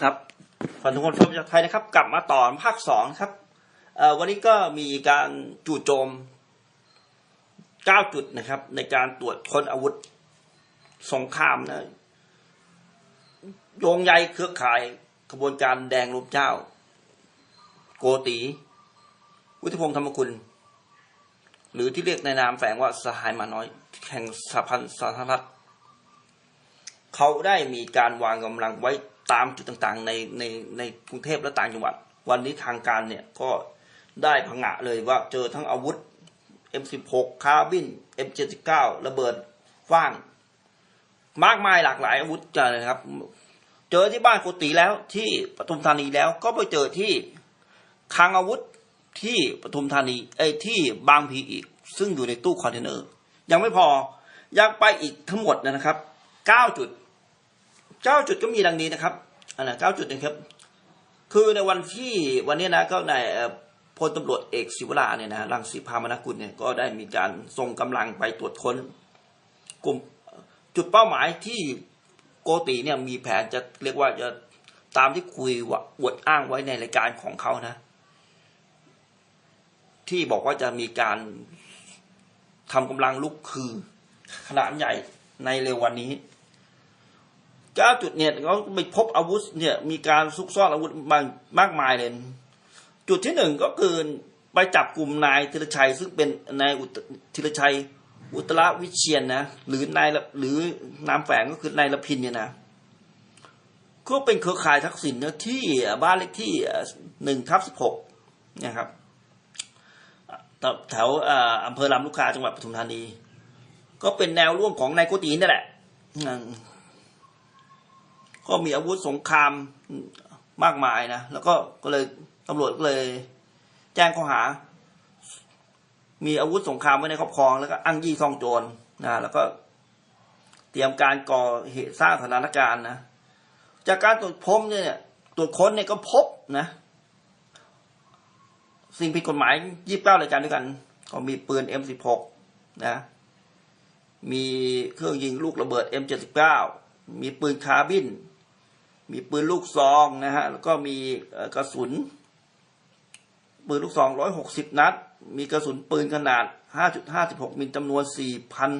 ครับฝันทุกคนชมจากไทยนะครับ กลับมาต่อภาคสองครับวันนี้ก็มีการจู่โจมเก้าจุดนะครับ ในการตรวจค้นอาวุธสงครามนะโยงใยเครือข่ายขบวนการแดงรูปเจ้า โกตีวุฒิพงษ์ธรรมคุณ หรือที่เรียกในนามแฝงว่าสหายมาน้อยแห่งสหพันธ์สาธารณรัฐเขาได้มีการวางกำลังไว้ ตามจุดต่างๆในในในกรุงเทพและต่างจังหวัด วันนี้ทางการเนี่ยก็ได้พังะเลยว่าเจอทั้งอาวุธ M16 คาร์บิน M79 ระเบิดฟ้าง มากมายหลากหลายอาวุธเจอเลยครับ เจอที่บ้านโกติแล้วที่ปทุมธานีแล้วก็ไปเจอที่คลังอาวุธที่ปทุมธานีเอ้ที่บางพีอีก ซึ่งอยู่ในตู้คอนเทนเนอร์ ยังไม่พอยังไปอีกทั้งหมดนะครับ 9 จุด เก้าจุดก็มีดังนี้นะครับอันนะเก้าจุดนะครับ คือในวันที่วันนี้นะก็ในายพลตำรวจเอกศิวราเนี่ยนะรังสีพามนกุลเนี่ยก็ได้มีการส่งกำลังไปตรวจค้นกลุ่มจุดเป้าหมายที่โกติเนี่ยมีแผนจะเรียกว่าจะตามที่คุยว่าอวดอ้างไว้ในรายการของเขานะ ที่บอกว่าจะมีการทำกำลังลุกคือขนาดใหญ่ในเร็ววันนี้ เก้าจุดเนี่ยเขาไปพบอาวุธเนี่ยมีการซุกซ่อนอาวุธมากมากมายเลย จุดที่หนึ่งก็คือไปจับกลุ่มนายธีรชัย ซึ่งเป็นนายอุธีรชัย อุตระวิเชียนนะหรือนายหรือนามแฝงก็คือนายละพินเนี่ยนะก็เป็นเครือข่ายทักษิณนะที่บ้านเลขที่หนึ่งทับสิบหกนะครับแถวอำเภอลำลูกกาจังหวัดปทุมธานี ก็เป็นแนวร่วมของนายโกตีนี่แหละ ก็มีอาวุธสงครามมากมายนะ แล้วก็ก็เลยตำรวจก็เลย แจ้งข้อหา มีอาวุธสงครามไว้ในครอบครอง แล้วก็อ้างยี่ซ่องโจรนะแล้วก็เตรียมการก่อเหตุสร้างสถานการณ์นะ จากการตรวจพบเนี่ยตรวจค้นเนี่ยก็พบนะ สิ่งผิดกฎหมายยี่สิบเก้ารายการด้วยกัน ก็มีปืน M16 นะ มีเครื่องยิงลูกระเบิด M79 มีปืนคาร์บิน มีปืนลูกซองนะฮะแล้วก็มีกระสุน ปืนลูกซองร้อยหกสิบนัด มีกระสุนปืนขนาดห้าจุดห้าสิบหกมิลจำนวนสี่พัน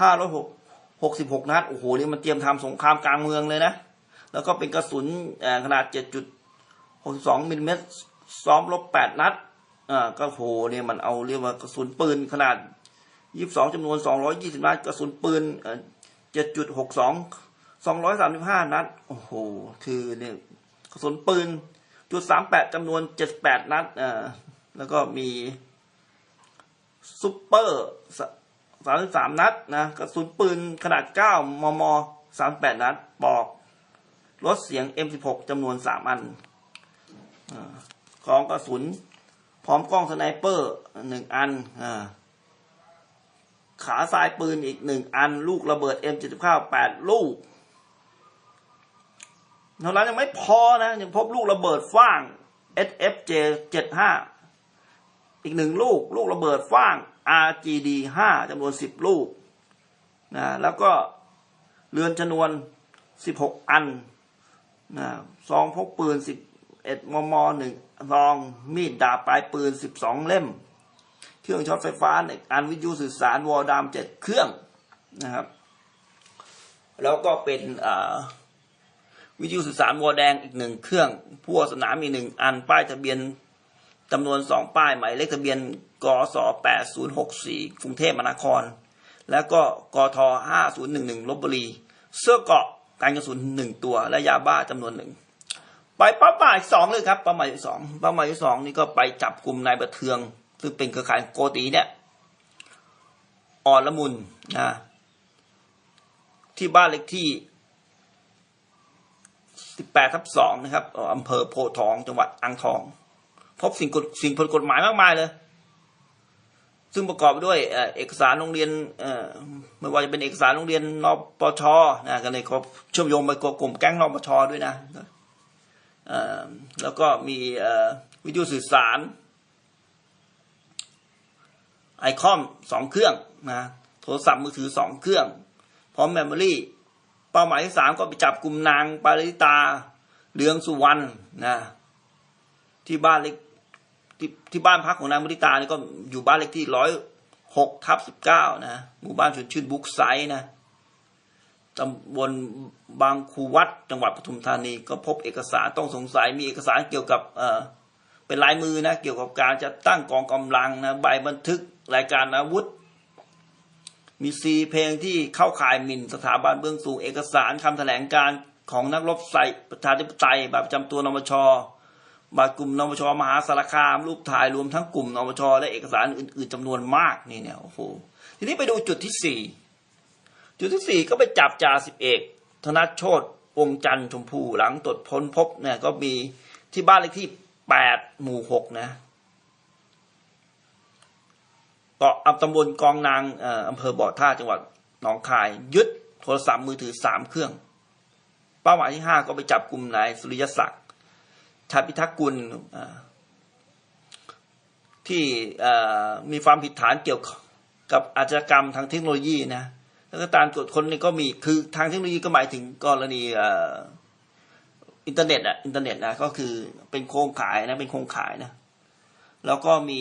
ห้าร้อยหกหกสิบหกนัด โอ้โห นี่มันเตรียมทำสงครามกลางเมืองเลยนะ แล้วก็เป็นกระสุนขนาดเจ็ดจุดหกสิบสองมิลลิเมตรซ้อมรบแปดนัดอ่าก็โหเนี่ยมันเอาเรียกว่ากระสุนปืนขนาดยี่สิบสองจำนวนสองร้อยยี่สิบนัด กระสุนปืนเจ็ดจุดหกสอง สองร้อยสามสิบห้านัด โอ้โห คือเนี่ยกระสุนปืนจุดสามแปดจำนวนเจ็ดแปดนัดอ่าแล้วก็มีซุปเปอร์สามสิบสามนัดนะกระสุนปืนขนาดเก้ามมสามแปดนัด ปอกรถเสียง M16 จำนวนสามอันของกระสุน พร้อมกล้องสไนเปอร์หนึ่งอันอ่าขาสายปืนอีกหนึ่งอัน ลูกระเบิด M79 แปดลูก เท่านั้นยังไม่พอนะ ยังพบลูกระเบิดฟ้าง SFJ 75อีกหนึ่งลูก ลูกระเบิดฟ้าง RGD 5จำนวน 10 ลูกนะแล้วก็เรือนชนวน 16 อันนะซองพกปืน 11 มมหนึ่งซอง มีดดาบปลายปืน 12 เล่ม เครื่องช็อตไฟฟ้าในการวิทยุสื่อสารวอลดามเจ็ดเครื่องนะครับ แล้วก็เป็นอ่า วิทยุสื่อสารวอลแดงอีกหนึ่งเครื่องพั่วสนามอีกหนึ่งอันป้ายทะเบียนจำนวนสองป้ายหมายเลขทะเบียนกสแปดศูนย์หกสี่กรุงเทพมหานคร แล้วก็กทห้าศูนย์หนึ่งหนึ่งลบบุรี เสื้อเกาะการกระสุนหนึ่งตัวและยาบ้าจำนวนหนึ่งไปเป้าหมายสองเลยครับเป้าหมายที่สองเป้าหมายที่สองนี่ก็ไปจับกลุ่มนายประเทือง ซึ่งเป็นเครือข่ายโกตีเนี่ยอ่อนละมุนนะที่บ้านเล็กที่ 18ทับ2นะครับอำเภอโพทองจังหวัดอ่างทอง พบสิ่งกฎสิ่งผิดกฎหมายมากมายเลย ซึ่งประกอบไปด้วยเอกสารโรงเรียนไม่ว่าจะเป็นเอกสารโรงเรียนนปชนะก็เลยเขาเชื่อมโยงไปกับกลุ่มแก๊งนปชด้วยนะแล้วก็มีวิทยุสื่อสารไอคอมสองเครื่องนะโทรศัพท์มือถือสองเครื่อง พร้อมเมมโมรี่ เป้าหมายที่สามก็ไปจับกลุ่มนางปาริตาเรืองสุวรรณนะที่บ้านเล็กที่ที่บ้านพักของนายมุทิตานี่ก็อยู่บ้านเล็กที่ร้อยหกทับสิบเก้านะหมู่บ้านชวนชื่นบุกไซนะตำบลบางคูวัดจังหวัดปทุมธานีก็พบเอกสารต้องสงสัยมีเอกสารเกี่ยวกับเออเป็นลายมือนะเกี่ยวกับการจะตั้งกองกำลังนะใบบันทึกรายการอาวุธ มีซีเพลงที่เข้าข่ายหมิ่นสถาบันเบื้องสูงเอกสารคำแถลงการของนักรบใส่ประชาธิปไตยแบบประจำตัวนมชบาทกลุ่มนปชมหาสารคาม รูปถ่ายรวมทั้งกลุ่มนปชและเอกสารอื่น ๆจำนวนมากนี่เนี่ยโอ้โหทีนี้ไปดูจุดที่สี่จุดที่สี่ก็ไปจับจ่าสิบเอกธนชโชตวงจันทร์ชมพูหลังตรวจพ้นพบเนี่ยก็มีที่บ้านเลขที่แปดหมู่หกนะ เกาะอำตำบลกองนางอ่ออำเภอบ่อท่าจังหวัดหนองคาย ยึดโทรศัพท์มือถือสามเครื่อง เป้าหมายที่ห้าก็ไปจับกลุ่มนายสุริยศักดิ์ชาติพิทักษ์กุลที่มีความผิดฐานเกี่ยวกับอาชญากรรมทางเทคโนโลยีนะแล้วก็ตามตรวจค้นนี่ก็มีคือทางเทคโนโลยีก็หมายถึงกรณีอินเทอร์เน็ตอะอินเทอร์เน็ตนะก็คือเป็นโครงข่ายนะเป็นโครงข่ายนะแล้วก็มี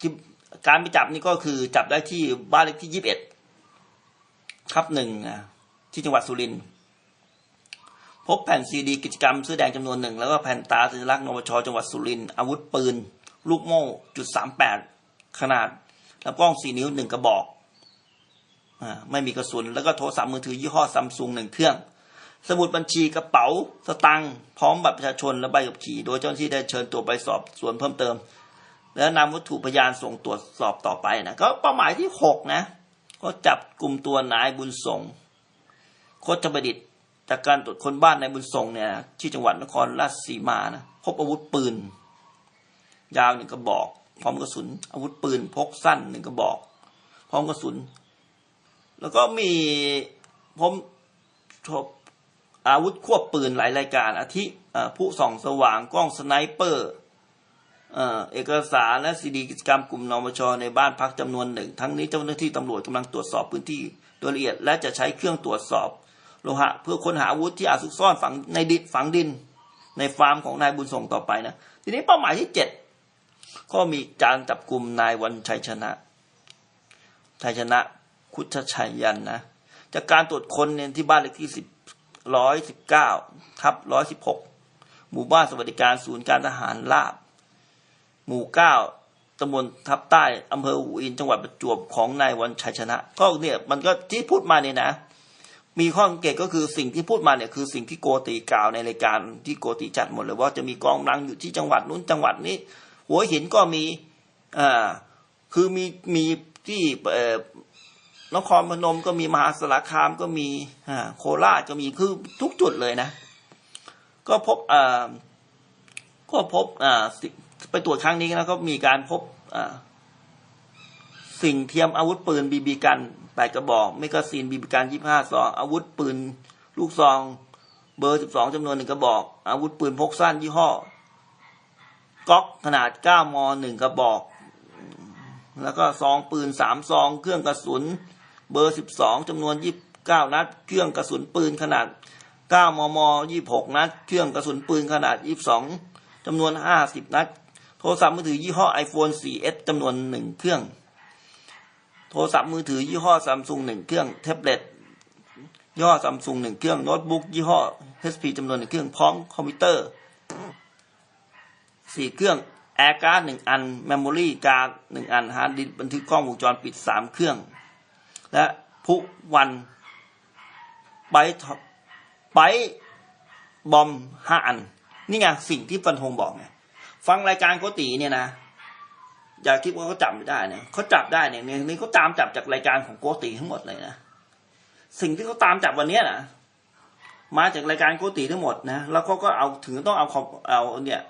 ที่ การไปจับนี่ก็คือจับได้ที่บ้านเลขที่ยี่สิบเอ็ดทับหนึ่งที่จังหวัดสุรินทร์พบแผ่นซีดีกิจกรรมเสื้อแดงจำนวนหนึ่งแล้วก็แผ่นตาสัญลักษณ์นปชจังหวัดสุรินทร์อาวุธปืน ลูกโม่จุดสามแปดขนาดลำกล้องสี่นิ้วหนึ่งกระบอกอไม่มีกระสุน แล้วก็โทรศัพท์มือถือยี่ห้อซัมซุงหนึ่งเครื่อง สมุดบัญชีกระเป๋า สตังค์พร้อมบัตรประชาชนและใบขับขี่ โดยเจ้าหน้าที่ได้เชิญตัวไปสอบสวนเพิ่มเติม แล้วนำวัตถุพยานส่งตรวจสอบต่อไปนะก็เป้าหมายที่หกนะก็จับกลุ่มตัวนายบุญส่งโคตรประดิษฐ์จากการตรวจคนบ้านในบุญทรงเนี่ยที่จังหวัดนครราชสีมานะพบอาวุธปืน ยาวหนึ่งกระบอก พร้อมกระสุน อาวุธปืนพกสั้นหนึ่งกระบอก พร้อมกระสุน แล้วก็มีผมชบอาวุธควบปืนหลายรายการอาทิผู้ส่องสว่างกล้องสไนเปอร์ เอกสารและซีดีกิจกรรมกลุ่มนมชในบ้านพักจำนวนหนึ่ง ทั้งนี้เจ้าหน้าที่ตำรวจกำลังตรวจสอบพื้นที่โดยละเอียด และจะใช้เครื่องตรวจสอบโลหะเพื่อค้นหาอาวุธที่อาจซุกซ่อนฝังในดินฝังดิน ในฟาร์มของนายบุญส่งต่อไปนะทีนี้เป้าหมายที่เจ็ดก็มีการจับกลุ่มนายวันชัยชนะชัยชนะคุชชัยยันนะจากการตรวจค้นเนี่ยที่บ้านเลขที่สิบร้อยสิบเก้าทับร้อยสิบหกหมู่บ้านสวัสดิการศูนย์การทหารลาบ หมู่เก้าตำบลทับใต้อำเภอหูอินจังหวัดประจวบของนายวันชัยชนะ ก็เนี่ยมันก็ที่พูดมาเนี่ยนะ มีข้อสังเกตก็คือสิ่งที่พูดมาเนี่ยคือสิ่งที่โกติกล่าวในรายการที่โกติจัดหมดเลยว่าจะมีกองกำลังอยู่ที่จังหวัดนู้นจังหวัดนี้ หัวหินก็มีอ่าคือมีมีที่เอ่อนครพนมก็มีมหาสารคามก็มีอ่าโคราชก็มีคือทุกจุดเลยนะ ก็พบอ่าก็พบอ่า ไปตรวจครั้งนี้นะก็มีการพบสิ่งเทียมอาวุธปืนบีบีกันแปดกระบอกเมกาซีนบีบีกันยี่ห้าสองอาวุธปืนลูกซอง เบอร์สิบสองจำนวนหนึ่งกระบอก อาวุธปืนพกสั้นยี่ห้อก๊อกขนาดเก้ามอหนึ่งกระบอก แล้วก็ซองปืนสามซอง เครื่องกระสุน เบอร์สิบสองจำนวนยี่เก้านัด เครื่องกระสุนปืนขนาดเก้ามมยี่หกนัด เครื่องกระสุนปืนขนาดยี่สองจำนวนห้าสิบนัด โทรศัพท์มือถือยี่ห้อ iPhone 4S จำนวนหนึ่งเครื่อง โทรศัพท์มือถือยี่ห้อซัมซุงหนึ่งเครื่อง แท็บเล็ตยี่ห้อซัมซุงหนึ่งเครื่อง โน้ตบุ๊กยี่ห้อ HP จำนวนหนึ่งเครื่อง พร้อมคอมพิวเตอร์สี่เครื่องแอร์การ์ดหนึ่งอัน เมมโมรี่การ์ดหนึ่งอันฮาร์ดดิสบันทึกกล้องวงจรปิดสามเครื่อง และผู้วันไบท็อปไบบอมห้าอัน นี่ไงสิ่งที่ฟันธงบอกไง ฟังรายการโกติเนี่ยนะอย่าคิดว่าเขาจับไม่ได้เนี่ยเขาจับได้เนี่ยนี่เขาตามจับจากรายการของโกติทั้งหมดเลยนะสิ่งที่เขาตามจับวันนี้นะมาจากรายการโกติทั้งหมดนะแล้วเขาก็เอาถึงต้องเอาคอมเอาเนี่ย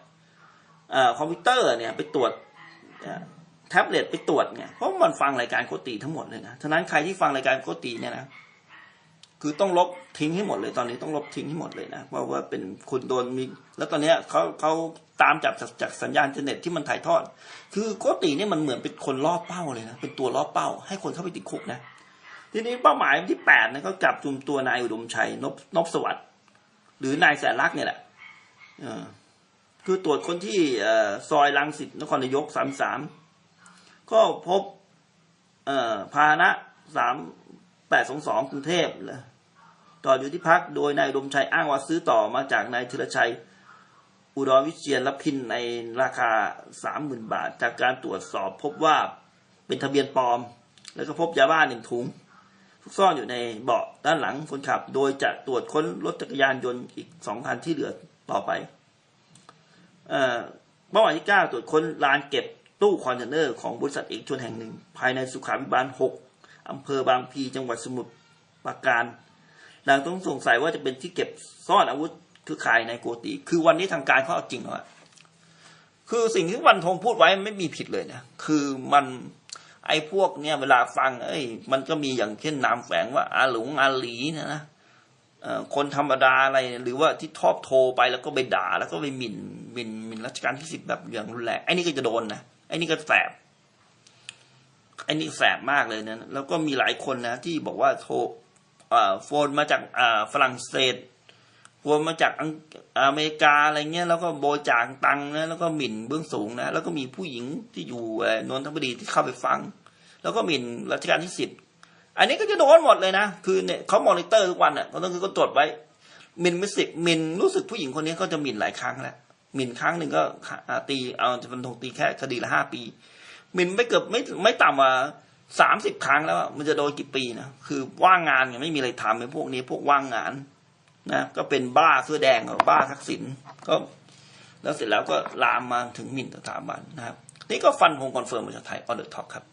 อคอมพิวเตอร์เนี่ยไปตรวจแท็บเล็ตไปตรวจไงเพราะมันฟังรายการโกติทั้งหมดเลยนะฉะนั้นใครที่ฟังรายการโกติเนี่ยนะ คือต้องลบทิ้งให้หมดเลยตอนนี้ต้องลบทิ้งให้หมดเลยนะเพราะว่าเป็นคุณโดนมีแล้วตอนนี้เขาเขาตามจับจากจากสัญญาณอินเทอร์เน็ตที่มันถ่ายทอด คือโกติเนี่ยมันเหมือนเป็นคนล่อเป้าเลยนะเป็นตัวล่อเป้า ให้คนเข้าไปติดคุกนะทีนี้เป้าหมายที่แปดนะเขาจับจุมตัวนายอุดมชัยนบนบสวัสดิ์หรือนายแสนรักเนี่ยแหละคือตรวจคนที่อซอยลังสิตนครนายกสามสามก็พบพาหนะสามแปดสองสองกรุงเทพเลย ต่ออยู่ที่พักโดยนายดมชัยอ้างว่าซื้อต่อมาจากนายธีรชัย อุดรวิเชียนรับพินในราคาสามหมื่นบาท จากการตรวจสอบพบว่าเป็นทะเบียนปลอม แล้วก็พบยาบ้าหนึ่งถุงซุกซ่อนอยู่ในเบาะด้านหลังคนขับ โดยจะตรวจค้นรถจักรยานยนต์อีกสองคันที่เหลือต่อไปเมื่อวันที่ 9 ตรวจค้นลานเก็บตู้คอนเทนเนอร์ของบริษัทเอกชนแห่งหนึ่ง ภายในสุขาภิบาล 6 อำเภอบางพี จังหวัดสมุทรปราการ หลังต้องสงสัยว่าจะเป็นที่เก็บซ่อนอาวุธคือขายในโกติ คือวันนี้ทางการเขาเอาจริงแล้วอะคือสิ่งที่วันทงพูดไว้ไม่มีผิดเลยนะคือมันไอ้พวกเนี่ยเวลาฟัง เอ้ย มันก็มีอย่างเช่นนามแฝงว่าอาหลงอาหลีนะนะคนธรรมดาอะไร หรือว่าที่ทอบโทรไปแล้วก็ไปด่า แล้วก็ไปหมิ่นหมิ่นหมิ่นรัชกาลที่สิบแบบอย่างรุนแรงไอ้นี่ก็จะโดนนะไอ้นี่ก็แสบไอ้นี่แสบมากเลยนะแล้วก็มีหลายคนนะที่บอกว่าโทร โฟนมาจากฝรั่งเศสโฟนมาจากออเมริกาอะไรเงี้ยแล้วก็โบจางตังนะแล้วก็หมิ่นเบื้องสูงนะแล้วก็มีผู้หญิงที่อยู่นนทบุรีที่เข้าไปฟัง แล้วก็หมิ่นรัชกาลที่สิบอันนี้ก็จะโดนหมดเลยนะ คือเนี่ยเขามอนิเตอร์ทุกวันอะเขาต้องคือก็จไว้หมินไม่สิบหมินรู้สึกผู้หญิงคนนี้ก็จะหมิ่นหลายครั้งแล้วหมิ่นครั้งหนึ่งก็ตีเอาจะเป็นทงตีแค่คดีละห้าปีหมิ่นไม่เกือบไม่ไม่ต่ำกว่า สามสิบครั้งแล้วมันจะโดนกี่ปีนะคือว่างงานเนี่ยไม่มีอะไรทำไอ้พวกนี้พวกว่างงานนะก็เป็นบ้าเสื้อแดงกับบ้าทักษิณก็แล้วเสร็จแล้วก็ลามมาถึงหมิ่นสถาบันนะครับ นี่ก็ฟันพงคอนเฟิร์มมาจากไทยออเดอร์ท็อปครับ